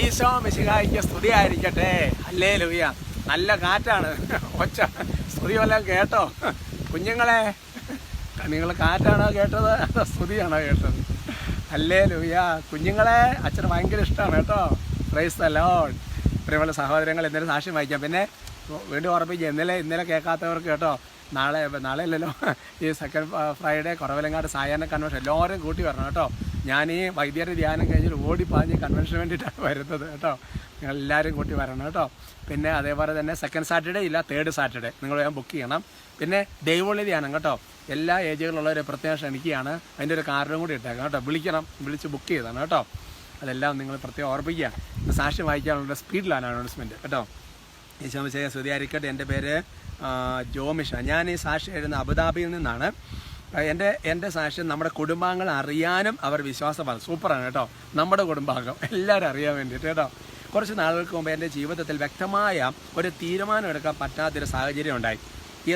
ഈശോ മിശിഹായിക്ക് സ്തുതി ആയിരിക്കട്ടെ. അല്ലേ ലുവിയ നല്ല കാറ്റാണ്. ഒച്ച. സ്തുതി വല്ലതും കേട്ടോ? കുഞ്ഞുങ്ങളെ നിങ്ങൾ കാറ്റാണോ കേട്ടത്? അതോ സ്തുതിയാണോ കേട്ടത്? അല്ലേ ലുവിയ കുഞ്ഞുങ്ങളെ അച്ഛന് ഭയങ്കര ഇഷ്ടമാണ് കേട്ടോ. പ്രൈസ് അല്ലോ ഇത്രയുള്ള സഹോദരങ്ങൾ എന്തെങ്കിലും സാക്ഷ്യം വായിക്കാം. പിന്നെ വീണ്ടും ഓർമ്മിക്കുക ഇന്നലെ ഇന്നലെ കേൾക്കാത്തവർക്ക് കേട്ടോ. നാളെ നാളെ അല്ലല്ലോ ഈ സെക്കൻഡ് ഫ്രൈഡേ കുറവലങ്ങാട് സായാഹ്ന കൺവെൻഷൻ എല്ലാവരും കൂട്ടി വരണം കേട്ടോ. ഞാൻ ഈ വൈദ്യരുടെ ധ്യാനം കഴിഞ്ഞിട്ട് ഓടിപ്പാഞ്ഞ് കൺവെൻഷന് വേണ്ടിയിട്ടാണ് വരുന്നത് കേട്ടോ. നിങ്ങൾ എല്ലാവരും കൂട്ടി വരണം കേട്ടോ. പിന്നെ അതേപോലെ തന്നെ സെക്കൻഡ് സാറ്റർഡേ ഇല്ല തേർഡ് സാറ്റർഡേ നിങ്ങൾ വേഗം ബുക്ക് ചെയ്യണം. പിന്നെ ദൈവമുള്ള ധ്യാനം കേട്ടോ. എല്ലാ ഏജുകളുള്ളവരെ പ്രത്യേകം ക്ഷണിക്കുകയാണ്. അതിന്റെ ഒരു കാർഡും കൂടി ഇട്ടേക്കാം കേട്ടോ. വിളിക്കണം വിളിച്ച് ബുക്ക് ചെയ്താണ് കേട്ടോ. അതെല്ലാം നിങ്ങൾ പ്രത്യേകം ഓർപ്പിക്കുക. സാക്ഷ്യം വായിക്കാനുള്ള സ്പീഡിലാണ് അനൗൺസ്മെന്റ് കേട്ടോ. ഈശോമിശയ സ്തുതിയായിരിക്കട്ടെ. എന്റെ പേര് ജോമിഷ. ഞാൻ ഈ സാക്ഷി എഴുതുന്ന അബുദാബിയിൽ നിന്നാണ്. എന്റെ എന്റെ സാക്ഷ്യം നമ്മുടെ കുടുംബാംഗങ്ങൾ അറിയാനും അവർ വിശ്വാസമാണ് സൂപ്പറാണ് കേട്ടോ. നമ്മുടെ കുടുംബാംഗം എല്ലാവരും അറിയാൻ വേണ്ടിയിട്ട് കേട്ടോ. കുറച്ച് നാളുകൾക്ക് മുമ്പ് എന്റെ ജീവിതത്തിൽ വ്യക്തമായ ഒരു തീരുമാനം എടുക്കാൻ പറ്റാത്തൊരു സാഹചര്യം ഉണ്ടായി.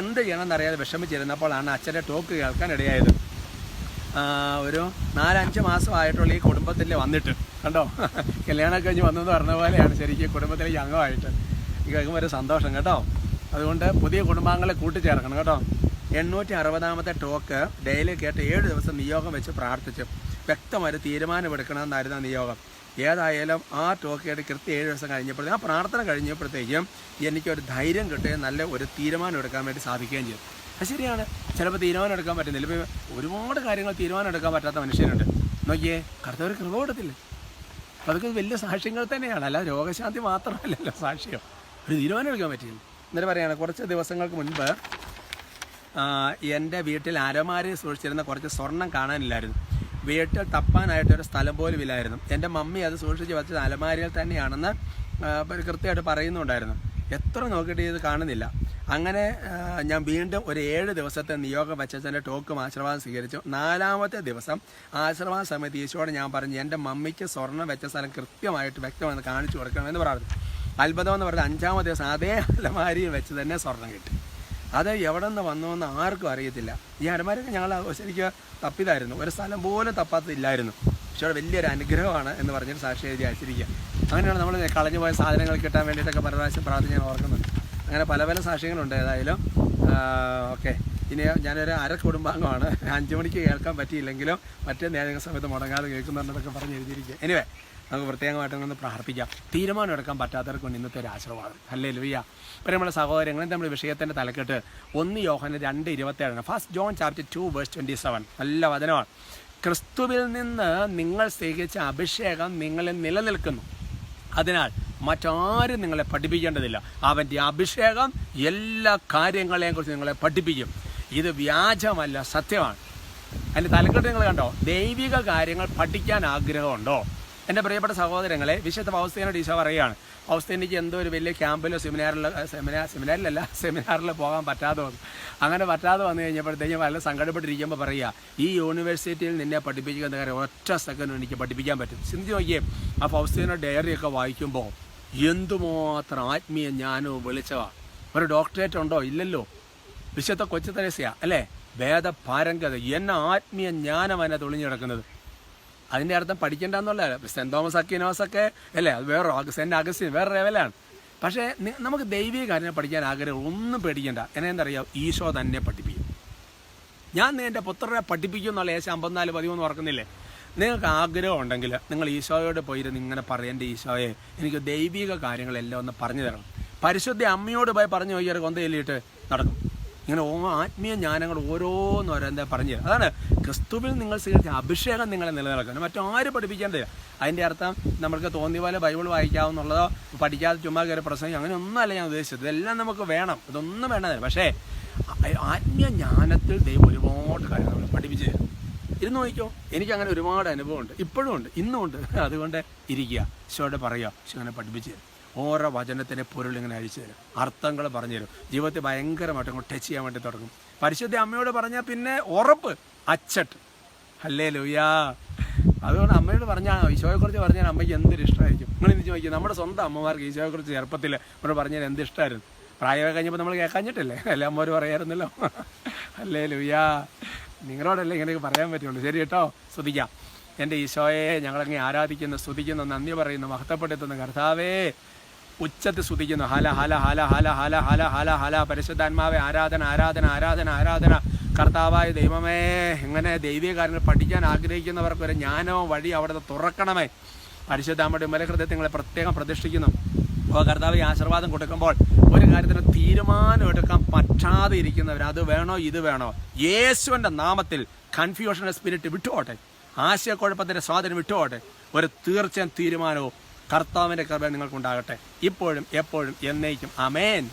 എന്ത് ചെയ്യണമെന്നറിയാതെ വിഷമിച്ചിരുന്നപ്പോഴാണ് അച്ഛന്റെ ടോക്ക് കേൾക്കാൻ ഇടയായത്. ഒരു നാലഞ്ച് മാസമായിട്ടുള്ള ഈ കുടുംബത്തിൽ വന്നിട്ട് കണ്ടോ? കല്യാണം കഴിഞ്ഞ് വന്നെന്ന് പറഞ്ഞ പോലെയാണ് ശരിക്കും കുടുംബത്തിലേക്ക് അംഗമായിട്ട്. കേൾക്കുമ്പോൾ ഒരു സന്തോഷം കേട്ടോ. അതുകൊണ്ട് പുതിയ കുടുംബാംഗങ്ങളെ കൂട്ടിച്ചേർക്കണം കേട്ടോ. എണ്ണൂറ്റി അറുപതാമത്തെ ടോക്ക് ഡെയിലി കേട്ട് ഏഴ് ദിവസം നിയോഗം വെച്ച് പ്രാർത്ഥിച്ചു വ്യക്തമായൊരു തീരുമാനമെടുക്കണമെന്നായിരുന്നു ആ നിയോഗം. ഏതായാലും ആ ടോക്കയുടെ കൃത്യം ഏഴ് ദിവസം കഴിഞ്ഞപ്പോഴത്തേക്കും ആ പ്രാർത്ഥന കഴിഞ്ഞപ്പോഴത്തേക്കും എനിക്കൊരു ധൈര്യം കിട്ടുകയും നല്ല ഒരു തീരുമാനം എടുക്കാൻ വേണ്ടി സാധിക്കുകയും ചെയ്തു. അത് ശരിയാണ്. ചിലപ്പോൾ തീരുമാനം എടുക്കാൻ പറ്റുന്നില്ല. ഇപ്പോൾ ഒരുപാട് കാര്യങ്ങൾ തീരുമാനം എടുക്കാൻ പറ്റാത്ത മനുഷ്യരുണ്ട്. നോക്കിയേ കർത്തവർ കൃപ കൊടുത്തില്ല? അപ്പോൾ അതൊക്കെ വലിയ സാക്ഷ്യങ്ങൾ തന്നെയാണ്. അല്ല രോഗശാന്തി മാത്രമല്ലല്ലോ സാക്ഷ്യം. ഒരു തീരുമാനം എടുക്കാൻ പറ്റില്ല എന്നിട്ട് പറയുകയാണ് കുറച്ച് ദിവസങ്ങൾക്ക് മുൻപ് എന്റെ വീട്ടിൽ അരമാരി സൂക്ഷിച്ചിരുന്ന കുറച്ച് സ്വർണം കാണാനില്ലായിരുന്നു. വീട്ടിൽ തപ്പാനായിട്ടൊരു സ്ഥലം പോലും ഇല്ലായിരുന്നു. എന്റെ മമ്മി അത് സൂക്ഷിച്ച് വെച്ചത് അലമാരിയിൽ തന്നെയാണെന്ന് കൃത്യമായിട്ട് പറയുന്നുണ്ടായിരുന്നു. എത്ര നോക്കിയിട്ട് ഇത് കാണുന്നില്ല. അങ്ങനെ ഞാൻ വീണ്ടും ഒരു ഏഴ് ദിവസത്തെ നിയോഗം വെച്ചതിന്റെ ടോക്കും ആശീർവാദം സ്വീകരിച്ചു. നാലാമത്തെ ദിവസം ആശീർവാദ സമയത്ത് ഈശോടെ ഞാൻ പറഞ്ഞു എന്റെ മമ്മിക്ക് സ്വർണം വെച്ച സ്ഥലം കൃത്യമായിട്ട് വ്യക്തമെന്ന് കാണിച്ചു കൊടുക്കണമെന്ന് പറഞ്ഞു. അത്ഭുതം എന്ന് പറഞ്ഞാൽ അഞ്ചാമത്തെ ദിവസം അതേ അലമാരിയിൽ വെച്ച് തന്നെ സ്വർണം കിട്ടി. അത് എവിടെ നിന്ന് വന്നു എന്ന് ആർക്കും അറിയത്തില്ല. ഈ അലമാരൊക്കെ ഞങ്ങൾ ശരിക്കും തപ്പിതായിരുന്നു ഒരു സ്ഥലം പോലും തപ്പാത്തില്ലായിരുന്നു. പക്ഷേ വലിയൊരു അനുഗ്രഹമാണ് എന്ന് പറഞ്ഞിട്ട് സാക്ഷി എഴുതി അയച്ചിരിക്കുക. അങ്ങനെയാണ് നമ്മൾ കളഞ്ഞു പോയ സാധനങ്ങൾ കിട്ടാൻ വേണ്ടിയിട്ടൊക്കെ പല പ്രാവശ്യം പ്രാർത്ഥന ഞാൻ ഓർക്കുന്നുണ്ട്. അങ്ങനെ പല പല സാക്ഷ്യങ്ങളുണ്ട് ഏതായാലും. ഓക്കെ. ഇനി ഞാനൊരു അര കുടുംബാംഗമാണ്. അഞ്ചു മണിക്ക് കേൾക്കാൻ പറ്റിയില്ലെങ്കിലും മറ്റേ നേരത്തെ സമയത്ത് മുടങ്ങാതെ കേൾക്കുന്നുണ്ടെന്നൊക്കെ പറഞ്ഞ് എഴുതിയിരിക്കുക. എനിവേ നമുക്ക് പ്രത്യേകമായിട്ട് ഒന്ന് പ്രാർത്ഥിക്കാം. തീരുമാനം എടുക്കാൻ പറ്റാത്തവർക്കുണ്ട് ഇന്നത്തെ ഒരു ആശീർവാദം. അല്ലേ ലുയ്യ ഇപ്പം നമ്മുടെ സഹോദരങ്ങൾ നമ്മുടെ വിഷയത്തിന്റെ തലക്കെട്ട് ഒന്ന് യോഹന രണ്ട് ഇരുപത്തേഴാണ് first John chapter two verse twenty seven നല്ല വചനമാണ്. ക്രിസ്തുവിൽ നിന്ന് നിങ്ങൾ സ്വീകരിച്ച അഭിഷേകം നിങ്ങളിൽ നിലനിൽക്കുന്നു. അതിനാൽ മറ്റാരും നിങ്ങളെ പഠിപ്പിക്കേണ്ടതില്ല. അവന്റെ അഭിഷേകം എല്ലാ കാര്യങ്ങളെയും കുറിച്ച് നിങ്ങളെ പഠിപ്പിക്കും. ഇത് വ്യാജമല്ല സത്യമാണ്. അതിന്റെ തലക്കെട്ട് നിങ്ങൾ കണ്ടോ? ദൈവിക കാര്യങ്ങൾ പഠിക്കാൻ ആഗ്രഹമുണ്ടോ? എന്റെ പ്രിയപ്പെട്ട സഹോദരങ്ങളെ വിശുദ്ധ പൗസ്തീനോട് ഈശോ പറയുകയാണ് പൗസ്തീനിക്ക് എന്തോ ഒരു വലിയ ക്യാമ്പിലോ സെമിനാറിലോ സെമിനാർ സെമിനാറിലല്ല സെമിനാറിൽ പോകാൻ പറ്റാതെ വന്നു. അങ്ങനെ പറ്റാതെ വന്നു കഴിഞ്ഞപ്പോഴത്തേക്കും വളരെ സങ്കടപ്പെട്ടിരിക്കുമ്പോൾ പറയുക ഈ യൂണിവേഴ്സിറ്റിയിൽ നിന്നെ പഠിപ്പിക്കുന്ന കാര്യം ഒറ്റ സെക്കൻഡ് എനിക്ക് പഠിപ്പിക്കാൻ പറ്റും. ചിന്തി നോക്കിയേ ആ പൗസ്തീനോ ഡയറിയൊക്കെ വായിക്കുമ്പോൾ എന്തുമാത്രം ആത്മീയ ജ്ഞാനവും വെളിച്ചവാ. ഒരു ഡോക്ടറേറ്റ് ഉണ്ടോ? ഇല്ലല്ലോ. വിശുദ്ധ കൊച്ചു തെരേസയാ അല്ലേ? വേദപാരംഗത എന്ന ആത്മീയ ജ്ഞാനം അതിനെ തെളിഞ്ഞിടക്കുന്നത് അതിന്റെ അർത്ഥം പഠിക്കേണ്ട എന്നുള്ള സെന്റ് തോമസ് അക്കിനോസ് ഒക്കെ അല്ലേ? അത് വേറെ സെന്റ് അഗസ്റ്റിൻ വേറെ ലെവലാണ്. പക്ഷേ നമുക്ക് ദൈവിക കാര്യങ്ങൾ പഠിക്കാൻ ആഗ്രഹം ഒന്നും പേടിക്കണ്ട. എന്നെന്തറിയാം ഈശോ തന്നെ പഠിപ്പിക്കും. ഞാൻ എന്റെ പുത്രനെ പഠിപ്പിക്കും എന്നുള്ള ഏശം അമ്പത്തിനാല് പതിമൂന്ന് ഓർക്കുന്നില്ലേ? നിങ്ങൾക്ക് ആഗ്രഹം ഉണ്ടെങ്കിൽ നിങ്ങൾ ഈശോയോട് പോയിരുന്ന് ഇങ്ങനെ പറയേണ്ട ഈശോയെ എനിക്ക് ദൈവിക കാര്യങ്ങളെല്ലാം ഒന്ന് പറഞ്ഞു തരണം. പരിശുദ്ധ അമ്മയോട് പോയി പറഞ്ഞു നോക്കിയാൽ കൊന്തയിലിട്ട് നടക്കും. ഇങ്ങനെ ആത്മീയ ജ്ഞാനങ്ങൾ ഓരോന്ന് ഓരോന്താ പറഞ്ഞു. അതാണ് ക്രിസ്തുവിൽ നിങ്ങൾ സ്വീകരിച്ച അഭിഷേകം നിങ്ങളെ നിലനിൽക്കണം മറ്റാരും പഠിപ്പിക്കേണ്ടതില്ല അതിന്റെ അർത്ഥം നമ്മൾക്ക് തോന്നിയ പോലെ ബൈബിൾ വായിക്കാവുന്നുള്ളതോ പഠിക്കാതെ ചുമ്മാ കയറി പ്രസംഗം അങ്ങനെ ഞാൻ ഉദ്ദേശിച്ചത്. ഇതെല്ലാം നമുക്ക് വേണം. ഇതൊന്നും വേണ്ടതില്ല പക്ഷേ ആത്മീയ ജ്ഞാനത്തിൽ ദൈവം ഒരുപാട് കാര്യങ്ങൾ നമ്മൾ പഠിപ്പിച്ചു തരും. ഇരുന്ന് നോക്കിക്കോ. എനിക്ക് അങ്ങനെ ഒരുപാട് അനുഭവമുണ്ട്. ഇപ്പോഴും ഉണ്ട്. ഇന്നും ഉണ്ട് അതുകൊണ്ട് ഇരിക്കുക. ഈശോയോട് പറയുക. ഈശോ പഠിപ്പിച്ചു തരും. ഓരോ വചനത്തിന്റെ പൊരുൾ ഇങ്ങനെ അഴിച്ചു തരും. അർത്ഥങ്ങൾ പറഞ്ഞു തരും. ജീവിതത്തെ ഭയങ്കരമായിട്ട് അങ്ങോട്ട് ടച്ച് ചെയ്യാൻ വേണ്ടി തുടങ്ങും. പരിശുദ്ധ അമ്മയോട് പറഞ്ഞാൽ പിന്നെ ഉറപ്പ് അച്ചട്ട്. അല്ലേ ലൂയാ അതുകൊണ്ട് അമ്മയോട് പറഞ്ഞാൽ ഈശോയെക്കുറിച്ച് പറഞ്ഞാൽ അമ്മയ്ക്ക് എന്തൊരു ഇഷ്ടമായിരിക്കും? നിങ്ങൾ ഇന്ന് ചോദിക്കും നമ്മുടെ സ്വന്തം അമ്മമാർക്ക് ഈശോയെക്കുറിച്ച് ചെറുപ്പത്തിൽ നമ്മൾ പറഞ്ഞാൽ എന്ത് ഇഷ്ടമായിരുന്നു? പ്രായമൊക്കെ കഴിഞ്ഞപ്പോൾ നമ്മൾ കേൾക്കാഞ്ഞിട്ടില്ലേ? എല്ലാ അമ്മമാരും പറയായിരുന്നല്ലോ അല്ലേ ലൂയാ നിങ്ങളോടല്ലേ ഇങ്ങനെയൊക്കെ പറയാൻ പറ്റുള്ളൂ. ശരി കേട്ടോ സ്തുതിക്കാം. എന്റെ ഈശോയെ ഞങ്ങളങ്ങനെ ആരാധിക്കുന്നു സ്തുതിക്കുന്നു നന്ദി പറയുന്നു മഹത്വപ്പെടുത്തുന്നു കർത്താവേ. ഉച്ചത്തിൽ സ്തുതിക്കുന്നു. ഹല ഹല ഹല ഹല ഹല ഹല ഹല ഹല. പരിശുദ്ധാത്മാവെ ആരാധന ആരാധന ആരാധന ആരാധന. കർത്താവായ ദൈവമേ ഇങ്ങനെ ദൈവീയ കാര്യങ്ങൾ പഠിക്കാൻ ആഗ്രഹിക്കുന്നവർക്ക് ഒരു ജ്ഞാനവും വഴി അവിടുത്തെ തുറക്കണമേ. പരിശുദ്ധാമ്മയുടെ മലഹൃദയങ്ങളെ പ്രത്യേകം പ്രതിഷ്ഠിക്കുന്നു. അപ്പോൾ കർത്താവ് ഈ ആശീർവാദം കൊടുക്കുമ്പോൾ ഒരു കാര്യത്തിന് തീരുമാനം എടുക്കാൻ പറ്റാതെ ഇരിക്കുന്നവർ അത് വേണോ ഇത് വേണോ? യേശുവിന്റെ നാമത്തിൽ കൺഫ്യൂഷൻ സ്പിരിറ്റ് വിട്ടുപോട്ടെ ആശയക്കുഴപ്പത്തിന്റെ സ്വാധീനം വിട്ടുപോട്ടെ ഒരു തീർച്ചയായും തീരുമാനവും കർത്താവിന്റെ കൃപ നിങ്ങൾക്കുണ്ടാകട്ടെ. ഇപ്പോഴും എപ്പോഴും എന്നേക്കും. അമേൻ